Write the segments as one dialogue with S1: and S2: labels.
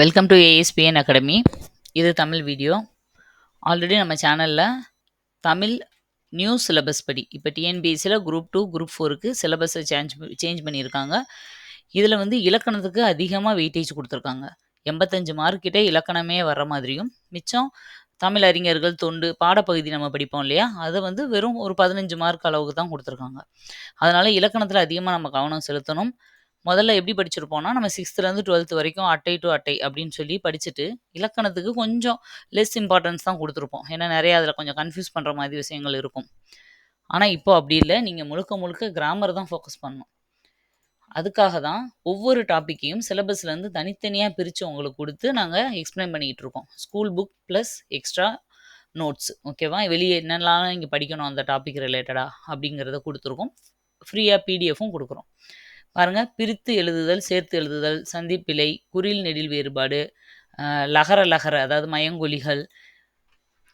S1: Welcome to ASPN academy இது Tamil video already நம்ம சேனலில் தமிழ் நியூ சிலபஸ் படி இப்போ டிஎன்பிஎஸ்சியில் குரூப் டூ குரூப் ஃபோருக்கு சிலபஸை சேஞ்ச் சேஞ்ச் பண்ணியிருக்காங்க. இதில் வந்து இலக்கணத்துக்கு அதிகமாக வெயிட்டேஜ் கொடுத்துருக்காங்க. எண்பத்தஞ்சு மார்க் கிட்டே இலக்கணமே வர்ற மாதிரியும் மிச்சம் தமிழ் அறிஞர்கள் தொண்டு பாடப்பகுதி நம்ம படிப்போம் இல்லையா? அதை வந்து வெறும் ஒரு பதினஞ்சு மார்க் அளவுக்கு தான் கொடுத்துருக்காங்க. அதனால் இலக்கணத்தில் அதிகமாக நம்ம கவனம் செலுத்தணும். முதல்ல எப்படி படிச்சிருப்போம்னா நம்ம சிக்ஸ்த்துலேருந்து டுவெல்த் வரைக்கும் அட்டை டு அட்டை அப்படின்னு சொல்லி படிச்சுட்டு இலக்கணத்துக்கு கொஞ்சம் லெஸ் இம்பார்ட்டன்ஸ் தான் கொடுத்துருப்போம். ஏன்னா நிறையா அதில் கொஞ்சம் கன்ஃபியூஸ் பண்ணுற மாதிரி விஷயங்கள் இருக்கும். ஆனால் இப்போ அப்படி இல்லை. நீங்கள் முழுக்க முழுக்க கிராமர் தான் ஃபோக்கஸ் பண்ணணும். அதுக்காக தான் ஒவ்வொரு டாப்பிக்கையும் சிலபஸ்லேருந்து தனித்தனியாக பிரித்து உங்களுக்கு கொடுத்து நாங்கள் எக்ஸ்பிளைன் பண்ணிக்கிட்டு இருக்கோம். School book plus extra notes ஓகேவா வெளியே என்னெல்லாம் இங்கே படிக்கணும் அந்த டாபிக் ரிலேட்டடாக அப்படிங்கிறத கொடுத்துருக்கோம். ஃப்ரீயாக பிடிஎஃப்பும் கொடுக்குறோம். பாருங்க பிரித்து எழுதுதல் சேர்த்து எழுதுதல் சந்திப்பிழை குறில் நெடில் வேறுபாடு லகர லகர அதாவது மயங்கொலிகள்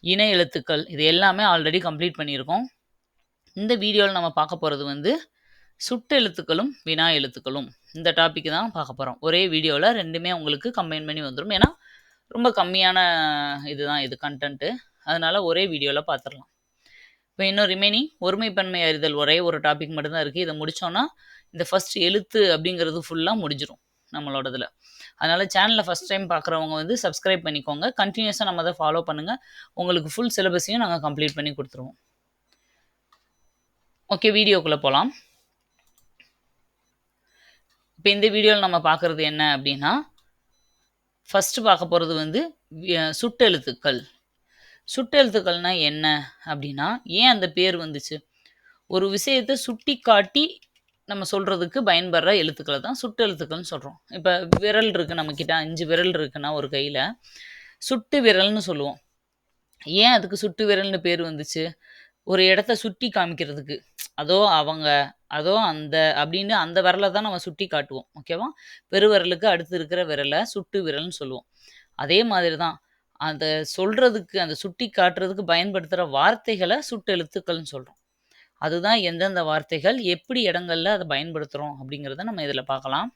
S1: இணை எழுத்துக்கள் இது எல்லாமே ஆல்ரெடி கம்ப்ளீட் பண்ணியிருக்கோம். இந்த வீடியோவில் நம்ம பார்க்க போகிறது வந்து சுட்டு எழுத்துக்களும் வினா எழுத்துக்களும் இந்த டாபிக் தான் பார்க்க போகிறோம் ஒரே வீடியோவில் ரெண்டுமே உங்களுக்கு கம்பைன் பண்ணி வந்துடும் ஏன்னா ரொம்ப கம்மியான இதுதான் இது கண்டென்ட்டு அதனால் ஒரே வீடியோவில் பார்த்துடலாம். இப்போ இன்னும் ரிமைனிங் ஒருமைப்பன்மை அறிதல் ஒரே ஒரு டாபிக் மட்டும்தான் இருக்குது இதை முடித்தோன்னா இந்த ஃபர்ஸ்ட் எழுத்து அப்படிங்கிறது ஃபுல்லாக நம்மளோட நம்மளோடதுல. அதனால் சேனலை ஃபஸ்ட் டைம் பார்க்குறவங்க வந்து சப்ஸ்கிரைப் பண்ணிக்கோங்க. கண்டினியூஸாக நம்ம அதை ஃபாலோ பண்ணுங்கள் உங்களுக்கு ஃபுல் சிலபஸையும் நாங்கள் கம்ப்ளீட் பண்ணி கொடுத்துருவோம். ஓகே வீடியோக்குள்ளே போகலாம் இப்போ இந்த வீடியோவில் நம்ம பார்க்குறது என்ன அப்படின்னா ஃபஸ்ட்டு பார்க்க போகிறது வந்து சுட்டெழுத்துக்கள். சுட்டெழுத்துக்கள்னா என்ன அப்படின்னா ஏன் அந்த பேர் வந்துச்சு? ஒரு விஷயத்தை சுட்டி காட்டி நம்ம சொல்கிறதுக்கு பயன்படுற எழுத்துக்களை தான் சுட்டெழுத்துக்கள்னு சொல்கிறோம் இப்போ விரல் இருக்குது நம்மக்கிட்ட அஞ்சு விரல் இருக்குன்னா ஒரு கையில். சுட்டு விரல்னு சொல்லுவோம். ஏன் அதுக்கு சுட்டு விரல்னு பேர் வந்துச்சு? ஒரு இடத்த சுட்டி காமிக்கிறதுக்கு. அதோ அவங்க அதோ அந்த அப்படின்னு அந்த விரலை தான் நம்ம சுட்டி காட்டுவோம். ஓகேவா பெருவிரலுக்கு அடுத்து இருக்கிற விரலை சுட்டு விரல்னு சொல்லுவோம். அதே மாதிரி தான் அந்த சொல்கிறதுக்கு அந்த சுட்டி காட்டுறதுக்கு பயன்படுத்துகிற வார்த்தைகளை சுட்டெழுத்துக்கள்னு சொல்கிறோம் அதுதான் எந்தெந்த வார்த்தைகள் எப்படி இடங்களில் அதை பயன்படுத்துகிறோம் அப்படிங்கிறத நம்ம இதில் பார்க்கலாம்.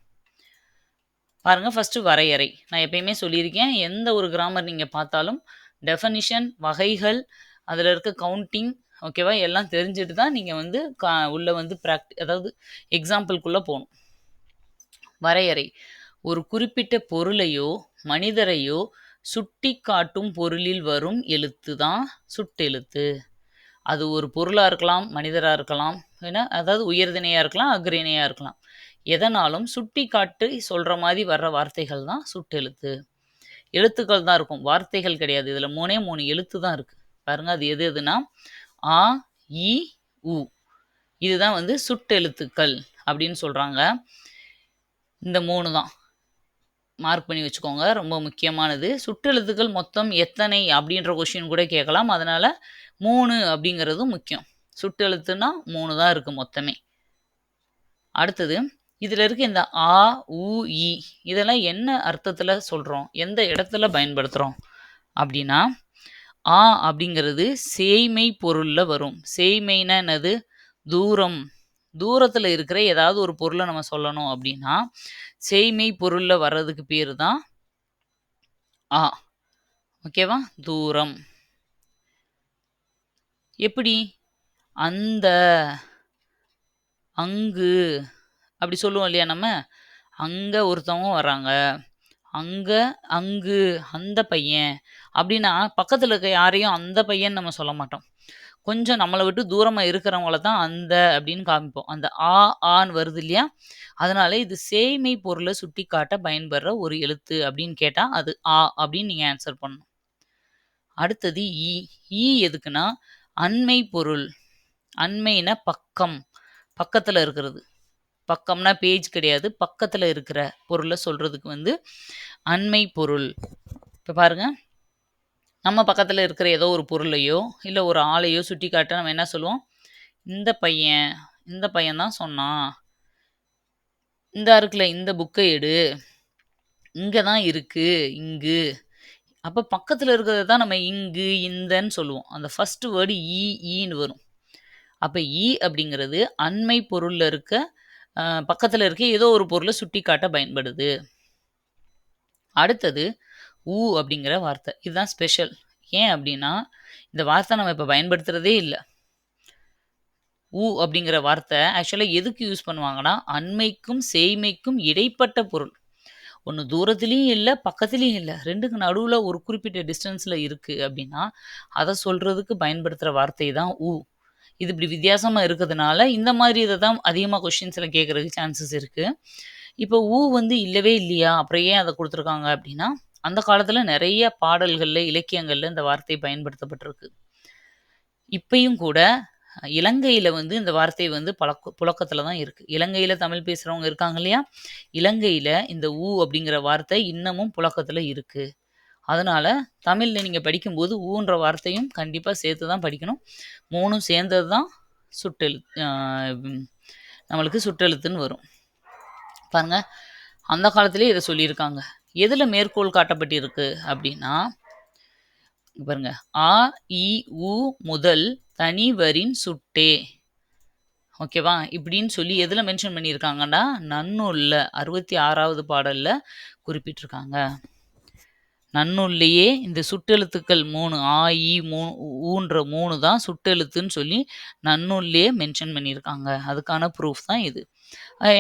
S1: பாருங்கள் ஃபஸ்ட்டு வரையறை. நான் எப்பயுமே சொல்லியிருக்கேன் எந்த ஒரு கிராமர் நீங்கள் பார்த்தாலும் டெஃபனிஷன் வகைகள் அதில் இருக்க கவுண்டிங் ஓகேவா எல்லாம் தெரிஞ்சுட்டு தான் நீங்கள் வந்து கா உள்ளே வந்து ப்ராக்டி அதாவது எக்ஸாம்பிள்குள்ளே போகணும். வரையறை. ஒரு குறிப்பிட்ட பொருளையோ மனிதரையோ சுட்டி காட்டும் பொருளில் வரும் எழுத்து தான் சுட்டெழுத்து. அது ஒரு பொருளாக இருக்கலாம் மனிதராக இருக்கலாம் ஏன்னா அதாவது உயர்திணையாக இருக்கலாம் அக்ரிணையாக இருக்கலாம். எதனாலும் சுட்டி காட்டி சொல்கிற மாதிரி வர்ற வார்த்தைகள் தான் சுட்டெழுத்து எழுத்துக்கள் தான் இருக்கும். வார்த்தைகள் கிடையாது. இதில் மூணே மூணு எழுத்து தான் இருக்குது பாருங்க அது எது எதுனா ஆ இ உ. இதுதான் வந்து சுட்டெழுத்துக்கள் அப்படின்னு சொல்கிறாங்க இந்த மூணு தான். மார்க் பண்ணி வச்சுக்கோங்க. ரொம்ப முக்கியமானது. சுட்டெழுத்துக்கள் மொத்தம் எத்தனை அப்படின்ற கொஷின் கூட கேட்கலாம். அதனால் மூணு அப்படிங்கிறது முக்கியம். சுட்டெழுத்துனா மூணு தான் இருக்குது மொத்தமே. அடுத்தது இதில் இருக்க இந்த ஆ உ இ இதெல்லாம் என்ன அர்த்தத்தில் சொல்கிறோம் எந்த இடத்துல பயன்படுத்துகிறோம் அப்படின்னா ஆ அப்படிங்கிறது சேய்மை பொருளில் வரும். சேய்மைனா என்னது? தூரம். தூரத்தில் இருக்கிற ஏதாவது ஒரு பொருளை நம்ம சொல்லணும் அப்படின்னா சேய்மை பொருளில் வர்றதுக்கு பேர் தான் ஆ. ஓகேவா? தூரம். எப்படி? அந்த அங்கு அப்படி சொல்லுவோம் இல்லையா நம்ம? அங்கே ஒருத்தவங்க வராங்க அங்கே அங்கு அந்த பையன் அப்படின்னா பக்கத்தில் இருக்க யாரையும் அந்த பையன் நம்ம சொல்ல மாட்டோம். கொஞ்சம் நம்மளை விட்டு தூரமாக இருக்கிறவங்கள தான் அந்த அப்படின்னு காமிப்போம். அந்த ஆ ஆன்னு வருது இல்லையா? அதனால இது சேய்மை பொருளை சுட்டி காட்ட பயன்படுற ஒரு எழுத்து அப்படின்னு கேட்டால் அது ஆ அப்படின்னு நீங்கள் ஆன்சர் பண்ணணும். அடுத்தது ஈ. ஈ எதுக்குன்னா அண்மை பொருள் அண்மைனா பக்கம் பக்கத்தில் இருக்கிறது. பக்கம்னா பேஜ் கிடையாது பக்கத்தில் இருக்கிற பொருளை சொல்கிறதுக்கு வந்து அண்மை பொருள் இப்போ பாருங்கள் நம்ம பக்கத்தில் இருக்கிற ஏதோ ஒரு பொருளையோ இல்லை ஒரு ஆளையோ சுட்டி காட்ட நம்ம என்ன சொல்லுவோம்? இந்த பையன் இந்த பையன் தான் சொன்னான். இந்த இருக்குல்ல இந்த புக்கை எடு. இங்கே தான் இருக்குது இங்கு. அப்போ பக்கத்தில் இருக்கிறது தான் நம்ம இங்கு இந்தன்னு சொல்லுவோம். அந்த ஃபஸ்ட்டு வேர்டு ஈ ஈன்னு வரும். அப்போ ஈ அப்படிங்கிறது அண்மை பொருளில் இருக்க பக்கத்தில் இருக்க ஏதோ ஒரு பொருளை சுட்டி காட்ட பயன்படுது. அடுத்தது ஊ அப்படிங்கிற வார்த்தை. இதுதான் ஸ்பெஷல் ஏன் அப்படின்னா இந்த வார்த்தை நம்ம இப்போ பயன்படுத்துகிறதே இல்லை. ஊ அப்படிங்கிற வார்த்தை ஆக்சுவலாக எதுக்கு யூஸ் பண்ணுவாங்கன்னா அண்மைக்கும் சேய்மைக்கும் இடைப்பட்ட பொருள். ஒன்று தூரத்துலேயும் இல்லை பக்கத்துலேயும் இல்லை. ரெண்டுக்கு நடுவில் ஒரு குறிப்பிட்ட டிஸ்டன்ஸில் இருக்குது அப்படின்னா அதை சொல்கிறதுக்கு பயன்படுத்துகிற வார்த்தை தான் ஊ இது இப்படி வித்தியாசமாக இருக்கிறதுனால இந்த மாதிரி இதை தான் அதிகமாக கொஷின்ஸில் கேட்குறதுக்கு சான்சஸ் இருக்குது இப்போ ஊ வந்து இல்லவே இல்லையா? அப்புறம் ஏன் அதை கொடுத்துருக்காங்க அப்படின்னா அந்த காலத்தில் நிறைய பாடல்களில் இலக்கியங்களில் இந்த வார்த்தை பயன்படுத்தப்பட்டிருக்கு. இப்பையும் கூட இலங்கையில் வந்து இந்த வார்த்தை வந்து பழக்க புழக்கத்தில் தான் இருக்குது இலங்கையில் தமிழ் பேசுகிறவங்க இருக்காங்க இல்லையா? இலங்கையில் இந்த ஊ அப்படிங்கிற வார்த்தை இன்னமும் புழக்கத்தில் இருக்குது அதனால் தமிழில் நீங்கள் படிக்கும்போது ஊன்ற வார்த்தையும் கண்டிப்பாக சேர்த்து தான் படிக்கணும். மூணும் சேர்ந்தது தான் சுட்டெழு நம்மளுக்கு சுட்டெழுத்துன்னு வரும். பாருங்கள் அந்த காலத்திலே இதை சொல்லியிருக்காங்க. எதில் மேற்கோள் காட்டப்பட்டிருக்கு அப்படின்னா பாருங்க ஆ இ உ முதல் தனிவரின் சுட்டே. ஓகேவா இப்படின்னு சொல்லி எதில் மென்ஷன் பண்ணியிருக்காங்கன்னா நன்னூலில் அறுபத்தி ஆறாவது பாடலில் குறிப்பிட்டிருக்காங்க. நன்னூல்லையே இந்த சுட்டெழுத்துக்கள் மூணு ஆ இ மூ ஊன்ற மூணு தான் சுட்டெழுத்துன்னு சொல்லி நன்னூல்லையே மென்ஷன் பண்ணியிருக்காங்க. அதுக்கான ப்ரூஃப் தான் இது.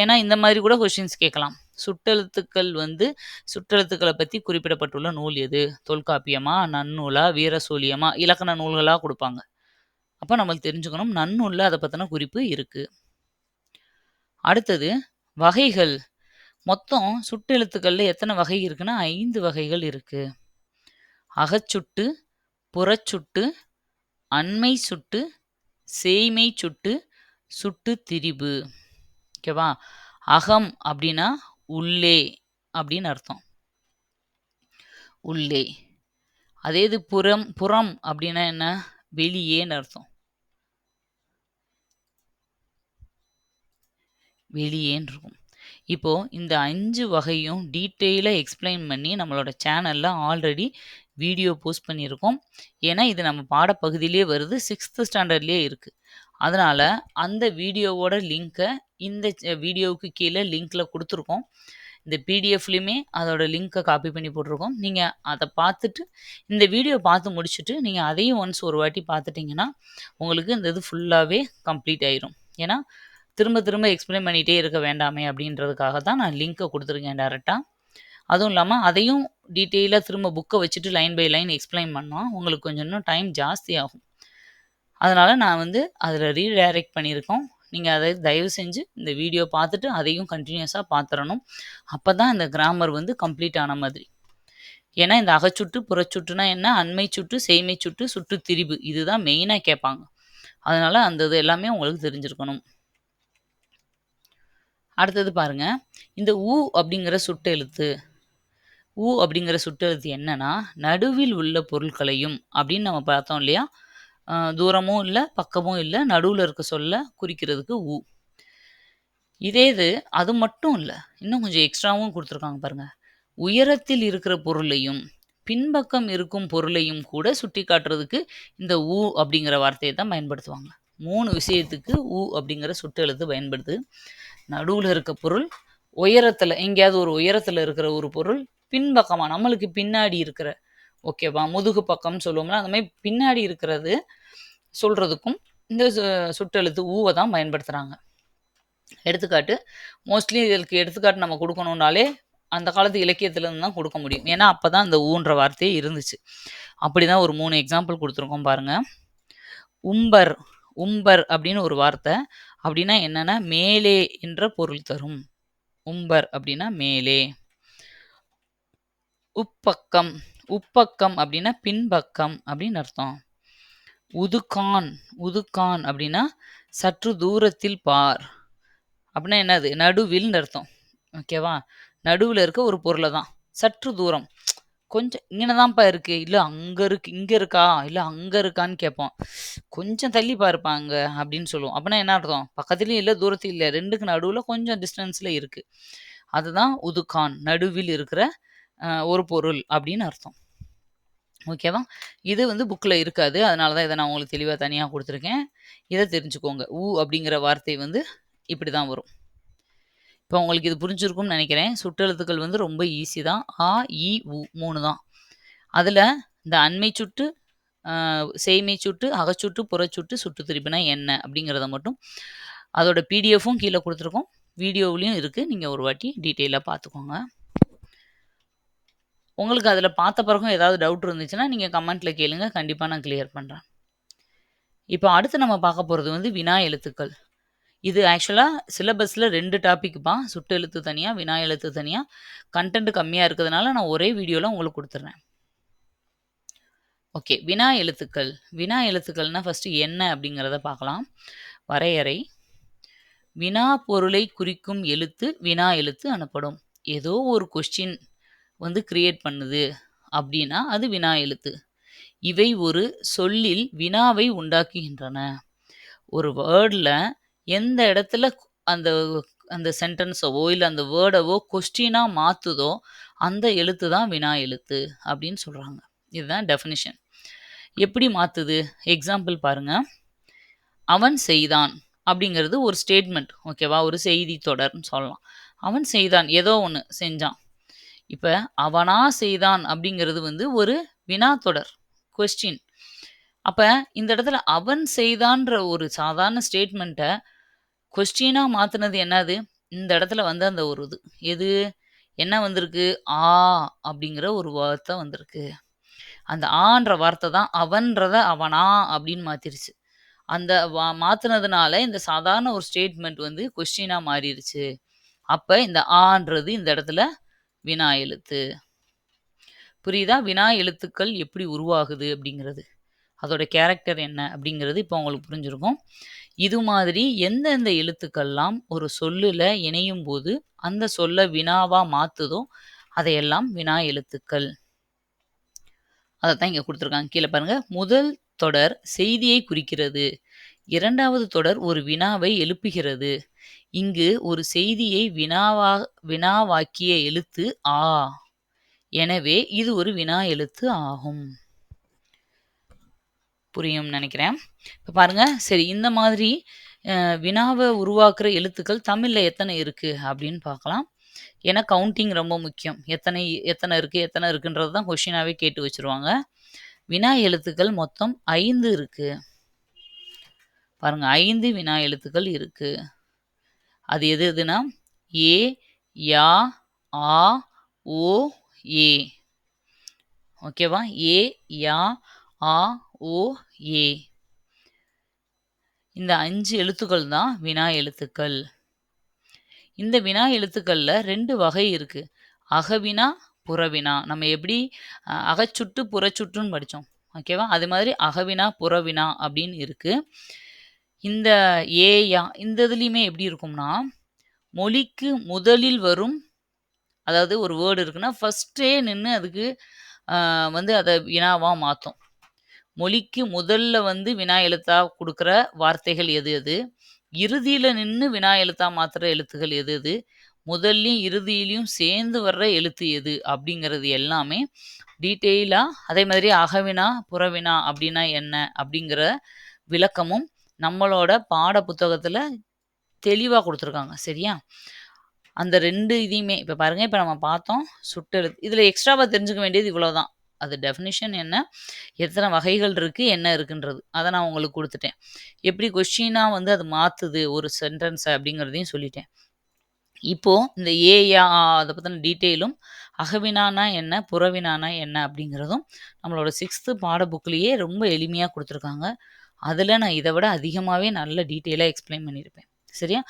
S1: ஏன்னா இந்த மாதிரி கூட கொஷின்ஸ் கேட்கலாம். சுட்டெழுத்துக்கள் வந்து சுட்டெழுத்துக்களை பற்றி குறிப்பிடப்பட்டுள்ள நூல் எது? தொல்காப்பியமா நன்னூலா வீரசூலியமா இலக்கண நூல்களாக கொடுப்பாங்க. அப்போ நம்மளுக்கு தெரிஞ்சுக்கணும் நன்னுள்ள அதை பற்றின குறிப்பு இருக்குது அடுத்தது வகைகள். மொத்தம் சுட்டெழுத்துக்களில் எத்தனை வகை இருக்குன்னா ஐந்து வகைகள் இருக்குது அகச்சுட்டு புறச்சுட்டு அண்மை சுட்டு சேய்மை சுட்டு சுட்டு திரிபு. ஓகேவா அகம் அப்படின்னா உள்ளே அப்படின்னு அர்த்தம். உள்ளே. அதே இது புறம் புறம் அப்படின்னா என்ன? வெளியேன்னு அர்த்தம். வெளியேன்னு இருக்கும் இப்போது இந்த அஞ்சு வகையும் டீட்டெயிலாக எக்ஸ்பிளைன் பண்ணி நம்மளோட சேனலில் ஆல்ரெடி வீடியோ போஸ்ட் பண்ணியிருக்கோம். ஏன்னா இது நம்ம பாடப்பகுதியிலே வருது சிக்ஸ்த்து ஸ்டாண்டர்ட்லேயே இருக்குது அதனால் அந்த வீடியோவோட லிங்க்கை இந்த வீடியோவுக்கு கீழே லிங்க்கில் கொடுத்துருக்கோம். இந்த பிடிஎஃப்லையுமே அதோடய லிங்க்கை காப்பி பண்ணி போட்டிருக்கோம். நீங்கள் அதை பார்த்துட்டு இந்த வீடியோ பார்த்து முடிச்சுட்டு நீங்கள் அதையும் ஒன்ஸ் ஒரு வாட்டி பார்த்துட்டிங்கன்னா உங்களுக்கு இந்த இது ஃபுல்லாகவே கம்ப்ளீட் ஆயிரும். ஏன்னா திரும்ப திரும்ப எக்ஸ்பிளைன் பண்ணிகிட்டே இருக்க வேண்டாமே அப்படின்றதுக்காக தான் நான் லிங்க்கை கொடுத்துருக்கேன் டேரெக்டாக அதுவும் இல்லாமல் அதையும் டீட்டெயிலாக திரும்ப புக்கை வச்சுட்டு லைன் பை லைன் எக்ஸ்பிளைன் பண்ணோம் உங்களுக்கு கொஞ்சம் இன்னும் டைம் ஜாஸ்தி ஆகும் அதனால் நான் வந்து அதில் ரீடைரக்ட் பண்ணியிருக்கோம். நீங்கள் அதை தயவு செஞ்சு இந்த வீடியோ பார்த்துட்டு அதையும் கண்டினியூஸாக பார்த்துடணும் அப்போ தான் இந்த கிராமர் வந்து கம்ப்ளீட் ஆன மாதிரி. ஏன்னா இந்த அகச்சுட்டு புறச்சுட்டுனா என்ன? அண்மை சுட்டு செய்மை சுட்டு சுட்டு திரிபு இதுதான் மெயினாக கேட்பாங்க. அதனால் அந்த இது எல்லாமே உங்களுக்கு தெரிஞ்சிருக்கணும். அடுத்தது பாருங்க. இந்த ஊ அப்படிங்கிற சுட்டெழுத்து ஊ அப்படிங்கிற சுட்டெழுத்து என்னன்னா நடுவில் உள்ள பொருட்களையும் அப்படின்னு நம்ம பார்த்தோம் இல்லையா? தூரமும் இல்லை பக்கமும் இல்லை நடுவில் இருக்க சொல்ல குறிக்கிறதுக்கு ஊ இதே இது அது மட்டும் இல்லை இன்னும் கொஞ்சம் எக்ஸ்ட்ராவும் கொடுத்துருக்காங்க பாருங்கள் உயரத்தில் இருக்கிற பொருளையும் பின்பக்கம் இருக்கும் பொருளையும் கூட சுட்டி காட்டுறதுக்கு இந்த ஊ அப்படிங்கிற வார்த்தையை தான் பயன்படுத்துவாங்க. மூணு விஷயத்துக்கு ஊ அப்படிங்கிற சுட்டெழுத்து பயன்படுது. நடுவில் இருக்க பொருள் உயரத்தில் எங்கேயாவது ஒரு உயரத்தில் இருக்கிற ஒரு பொருள் பின்பக்கமாக நம்மளுக்கு பின்னாடி இருக்கிற ஓகேவா? முதுகு பக்கம்னு சொல்லுவோம்னா அந்த மாதிரி பின்னாடி இருக்கிறது சொல்கிறதுக்கும் இந்த சுட்டெழுத்து ஊவை தான் பயன்படுத்துகிறாங்க எடுத்துக்காட்டு மோஸ்ட்லி இதற்கு எடுத்துக்காட்டு நம்ம கொடுக்கணுன்னாலே அந்த காலத்து இலக்கியத்துலேருந்து தான் கொடுக்க முடியும். ஏன்னா அப்போ தான் அந்த ஊன்ற வார்த்தையே இருந்துச்சு. அப்படி தான் ஒரு மூணு எக்ஸாம்பிள் கொடுத்துருக்கோம் பாருங்கள் உம்பர் உம்பர் அப்படின்னு ஒரு வார்த்தை. அப்படின்னா என்னென்னா மேலே என்ற பொருள் தரும். உம்பர் அப்படின்னா மேலே. உப்பக்கம் உப்பக்கம் அப்படின்னா பின்பக்கம் அப்படின்னு அர்த்தம். உதுக்கான் உதுக்கான் அப்படின்னா சற்று தூரத்தில் பார். அப்படின்னா என்னது? நடுவில்னு அர்த்தம். ஓகேவா நடுவில் இருக்க ஒரு பொருளை தான். சற்று தூரம். கொஞ்சம் இங்கே தான்ப்பா இருக்குது இல்லை அங்கே இருக்கு இங்கே இருக்கா? இல்லை அங்கே இருக்கான்னு கேட்போம் கொஞ்சம் தள்ளி பாருப்பாங்க அப்படின்னு சொல்லுவோம். அப்படின்னா என்ன அர்த்தம்? பக்கத்துலேயும் இல்லை தூரத்தில் இல்லை. ரெண்டுக்கு நடுவில் கொஞ்சம் டிஸ்டன்ஸில் இருக்குது அதுதான் உதுக்கான் நடுவில் இருக்கிற ஒரு பொருள் அப்படின்னு அர்த்தம். ஓகேவா இது வந்து புக்கில் இருக்காது. அதனால தான் இதை நான் உங்களுக்கு தெளிவாக தனியாக கொடுத்துருக்கேன். இதை தெரிஞ்சுக்கோங்க. ஊ அப்படிங்கிற வார்த்தை வந்து இப்படி தான் வரும். இப்போ உங்களுக்கு இது புரிஞ்சிருக்கும்னு நினைக்கிறேன். சுட்டெழுத்துக்கள் வந்து ரொம்ப ஈஸி தான். ஆ இ உ மூணு தான். அதில் இந்த அண்மை சுட்டு செய்மை சுட்டு அகச்சுட்டு புறச்சுட்டு சுட்டு திருப்பினா என்ன அப்படிங்கிறத மட்டும் அதோட பிடிஎஃப்பும் கீழே கொடுத்துருக்கோம். வீடியோவிலையும் இருக்குது நீங்கள் ஒரு வாட்டி டீட்டெயிலாக பார்த்துக்கோங்க. உங்களுக்கு அதில் பார்த்த பிறகும் ஏதாவது டவுட் இருந்துச்சுன்னா நீங்கள் கமெண்ட்டில் கேளுங்க. கண்டிப்பாக நான் கிளியர் பண்ணுறேன் இப்போ அடுத்து நம்ம பார்க்க போகிறது வந்து வினா எழுத்துக்கள். இது ஆக்சுவலாக சிலபஸில் ரெண்டு டாபிக்ப்பா சுட்டு எழுத்து தனியாக வினா எழுத்து தனியாக கண்டென்ட் கம்மியாக இருக்கிறதுனால நான் ஒரே வீடியோவில் உங்களுக்கு கொடுத்துட்றேன் ஓகே வினா எழுத்துக்கள். வினா எழுத்துக்கள்னா ஃபஸ்ட்டு என்ன அப்படிங்கிறத பார்க்கலாம். வரையறை. வினா பொருளை குறிக்கும் எழுத்து வினா எழுத்து எனப்படும் ஏதோ ஒரு கொஸ்டின் வந்து கிரியேட் பண்ணுது அப்படின்னா அது வினா எழுத்து. இவை ஒரு சொல்லில் வினாவை உண்டாக்குகின்றன. ஒரு வேர்டில் எந்த இடத்துல அந்த அந்த சென்டென்ஸவோ இல்லை அந்த வேர்டவோ கொஸ்டினாக மாற்றுதோ அந்த எழுத்து தான் வினா எழுத்து அப்படின்னு சொல்கிறாங்க இதுதான் டெஃபினிஷன் எப்படி மாற்றுது எக்ஸாம்பிள் பாருங்கள் அவன் செய்தான் அப்படிங்கிறது ஒரு ஸ்டேட்மெண்ட் ஓகேவா ஒரு செய்தி தொடர்னு சொல்லலாம். அவன் செய்தான் ஏதோ ஒன்று செஞ்சான். இப்போ அவனா செய்தான் அப்படிங்கிறது வந்து ஒரு வினா தொடர் கொஸ்டின் அப்போ இந்த இடத்துல அவன் செய்தான்ற ஒரு சாதாரண ஸ்டேட்மெண்ட்டை கொஸ்டினாக மாற்றினது என்னது? இந்த இடத்துல வந்து அந்த ஒரு இது. எது? என்ன வந்திருக்கு? ஆ அப்படிங்கிற ஒரு வார்த்தை வந்திருக்கு. அந்த ஆன்ற வார்த்தை தான் அவன்றத அவனா அப்படின்னு மாத்திருச்சு. அந்த வா மாற்றினதுனால இந்த சாதாரண ஒரு ஸ்டேட்மெண்ட் வந்து கொஸ்டினாக மாறிடுச்சு அப்போ இந்த ஆன்றது இந்த இடத்துல வினா எழுத்து. புரியுதா? வினா எழுத்துக்கள் எப்படி உருவாகுது அப்படிங்கிறது. அதோட கேரக்டர் என்ன அப்படிங்கிறது இப்போ உங்களுக்கு புரிஞ்சிருக்கும். இது மாதிரி எந்தெந்த எழுத்துக்கள்லாம் ஒரு சொல்லில் இணையும் போது அந்த சொல்லை வினாவாக மாற்றுதோ அதையெல்லாம் வினா எழுத்துக்கள். அதை தான் இங்கே கொடுத்துருக்காங்க. கீழே பாருங்கள் முதல் தொடர் செய்தியை குறிக்கிறது. இரண்டாவது தொடர் ஒரு வினாவை எழுப்புகிறது. இங்கு ஒரு செய்தியை வினாவா வினாவாக்கிய எழுத்து ஆ. எனவே இது ஒரு வினா எழுத்து ஆகும். புரியும் நினைக்கிறேன். இப்போ பாருங்க சரி இந்த மாதிரி வினாவை உருவாக்குற எழுத்துக்கள் தமிழில் எத்தனை இருக்குது அப்படின்னு பார்க்கலாம். ஏன்னா கவுண்டிங் ரொம்ப முக்கியம். எத்தனை எத்தனை இருக்குது எத்தனை இருக்குன்றது தான் கொஷினாகவே கேட்டு வச்சிருவாங்க. வினா எழுத்துக்கள் மொத்தம் ஐந்து இருக்குது பாருங்க ஐந்து வினா எழுத்துக்கள் இருக்கு. அது எது எதுனா ஏ யா ஆ ஓ ஏ. ஓகேவா? ஏ யா ஆ ஓ ஏ. இந்த அஞ்சு எழுத்துக்கள் தான் வினா எழுத்துக்கள். இந்த வினா எழுத்துக்களில் ரெண்டு வகை இருக்கு. அகவினா புறவினா. நம்ம எப்படி அகச்சுட்டு புறச்சுட்டுன்னு படித்தோம் ஓகேவா? அது மாதிரி அகவினா புறவினா அப்படின்னு இருக்குது இந்த ஏயா இந்த இதுலேயுமே எப்படி இருக்கும்னா மொழிக்கு முதலில் வரும் அதாவது ஒரு வேர்டு இருக்குன்னா ஃபஸ்ட்டே நின்று அதுக்கு வந்து அதை வினாவாக மாற்றும் மொழிக்கு முதல்ல வந்து வினா எழுத்தாக கொடுக்குற வார்த்தைகள் எது எது? இறுதியில் நின்று வினா எழுத்தாக மாற்றுற எழுத்துகள் எது எது? முதல்லையும் இறுதியிலையும் சேர்ந்து வர்ற எழுத்து எது? அப்படிங்கிறது எல்லாமே டீட்டெயிலாக அதே மாதிரி அகவினா புறவினா அப்படின்னா என்ன? அப்படிங்கிற விளக்கமும் நம்மளோட பாட புத்தகத்தில் தெளிவாக கொடுத்துருக்காங்க சரியா? அந்த ரெண்டு இதையுமே இப்போ பாருங்கள் இப்போ நம்ம பார்த்தோம் சுட்டெழுத்து இதில் எக்ஸ்ட்ராவாக தெரிஞ்சுக்க வேண்டியது இவ்வளோதான் அது டெஃபினிஷன் என்ன எத்தனை வகைகள் இருக்குது என்ன இருக்குன்றது. அதை நான் உங்களுக்கு கொடுத்துட்டேன். எப்படி கொஸ்டினாக வந்து அது மாற்றுது ஒரு சென்டென்ஸை அப்படிங்கிறதையும் சொல்லிட்டேன். இப்போது இந்த ஏயா அதை பற்றின டீட்டெயிலும் அகவினானா என்ன புறவினானா என்ன அப்படிங்கிறதும் நம்மளோட சிக்ஸ்த்து பாட புக்லேயே ரொம்ப எளிமையாக கொடுத்துருக்காங்க. அதில் நான் இதை விட அதிகமாகவே நல்ல டீட்டெயிலாக எக்ஸ்பிளைன் பண்ணியிருப்பேன். சரியா?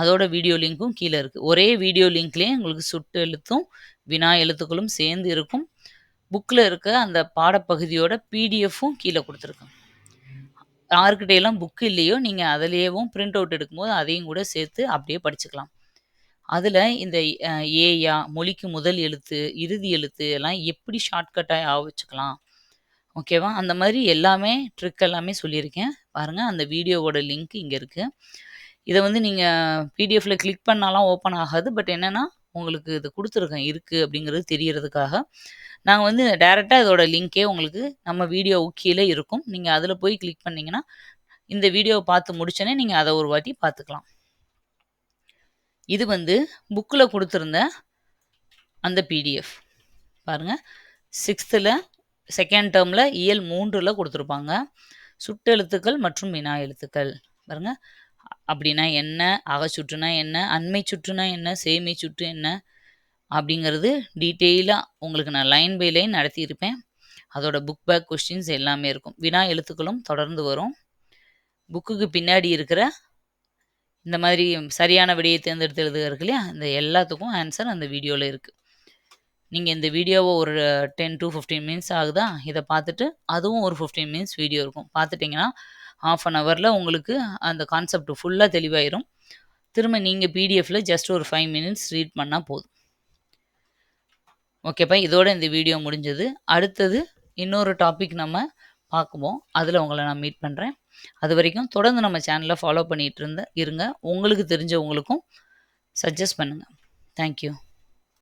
S1: அதோட வீடியோ லிங்க்கும் கீழே இருக்குது ஒரே வீடியோ லிங்க்லேயே உங்களுக்கு சுட்டு எழுத்தும் வினா எழுத்துக்களும் சேர்ந்து இருக்கும். புக்கில் இருக்க அந்த பாடப்பகுதியோட பிடிஎஃப்பும் கீழே கொடுத்துருக்காங்க யாருக்கிட்டையெல்லாம் புக்கு இல்லையோ நீங்கள் அதிலேயேவும் பிரிண்ட் அவுட் எடுக்கும்போது அதையும் கூட சேர்த்து அப்படியே படிச்சுக்கலாம். அதில் இந்த ஏயா மொழிக்கு முதல் எழுத்து இறுதி எழுத்து எல்லாம் எப்படி ஷார்ட்கட்டாக ஆக வச்சுக்கலாம்? ஓகேவா? அந்த மாதிரி எல்லாமே ட்ரிக் எல்லாமே சொல்லியிருக்கேன். பாருங்கள் அந்த வீடியோவோட லிங்க் இங்கே இருக்குது இதை வந்து நீங்கள் பிடிஎஃப்பில் கிளிக் பண்ணாலாம் ஓப்பன் ஆகாது. பட் என்னென்னா உங்களுக்கு இது கொடுத்துருக்கேன் இருக்குது அப்படிங்கிறது தெரியறதுக்காக. நாங்கள் வந்து டைரெக்டாக இதோட லிங்க்கே உங்களுக்கு நம்ம வீடியோ கீழே இருக்கும். நீங்கள் அதில் போய் கிளிக் பண்ணிங்கன்னா இந்த வீடியோவை பார்த்து முடிச்சோன்னே நீங்கள் அதை ஒரு வாட்டி பார்த்துக்கலாம். இது வந்து புக்கில் கொடுத்துருந்த அந்த பிடிஎஃப் பாருங்கள் சிக்ஸ்த்தில் செகண்ட் டேர்மில் இயல் மூன்றில் கொடுத்துருப்பாங்க. சுட்டெழுத்துக்கள் மற்றும் வினா எழுத்துக்கள். பாருங்க. அப்படின்னா என்ன அகச்சுற்றுனா என்ன அண்மை சுற்றுனா என்ன சேமை சுற்று என்ன அப்படிங்கிறது டீட்டெயிலாக உங்களுக்கு நான் லைன் பை லைன் நடத்தியிருப்பேன். அதோட புக் பேக் கொஸ்டின்ஸ் எல்லாமே இருக்கும். வினா எழுத்துக்களும் தொடர்ந்து வரும். புக்குக்கு பின்னாடி இருக்கிற இந்த மாதிரி சரியான விடையை தேர்ந்தெடுத்து எழுதுகிறதுக்கு இல்லையா? இந்த எல்லாத்துக்கும் ஆன்சர் அந்த வீடியோவில் இருக்குது நீங்கள் இந்த வீடியோவை ஒரு டென் டு ஃபிஃப்டீன் மினிட்ஸ் ஆகுதா? இதை பார்த்துட்டு அதுவும் ஒரு ஃபிஃப்டீன் மினிட்ஸ் வீடியோ இருக்கும். பார்த்துட்டிங்கன்னா ஆஃப் அன் ஹவரில் உங்களுக்கு அந்த கான்செப்ட் ஃபுல்லாக தெளிவாயிரும். திரும்ப நீங்கள் பிடிஎஃப்பில் ஜஸ்ட் ஒரு ஃபைவ் மினிட்ஸ் ரீட் பண்ணால் போதும். ஓகேப்பா இதோட இந்த வீடியோ முடிஞ்சது. அடுத்தது இன்னொரு டாபிக் நம்ம பார்க்குவோம். அதில் உங்களை நான் மீட் பண்ணுறேன் அது வரைக்கும் தொடர்ந்து நம்ம சேனலை ஃபாலோ பண்ணிகிட்டு இருந்த இருங்க. உங்களுக்கு தெரிஞ்சவங்களுக்கும் சஜஸ்ட் பண்ணுங்கள் தேங்க்யூ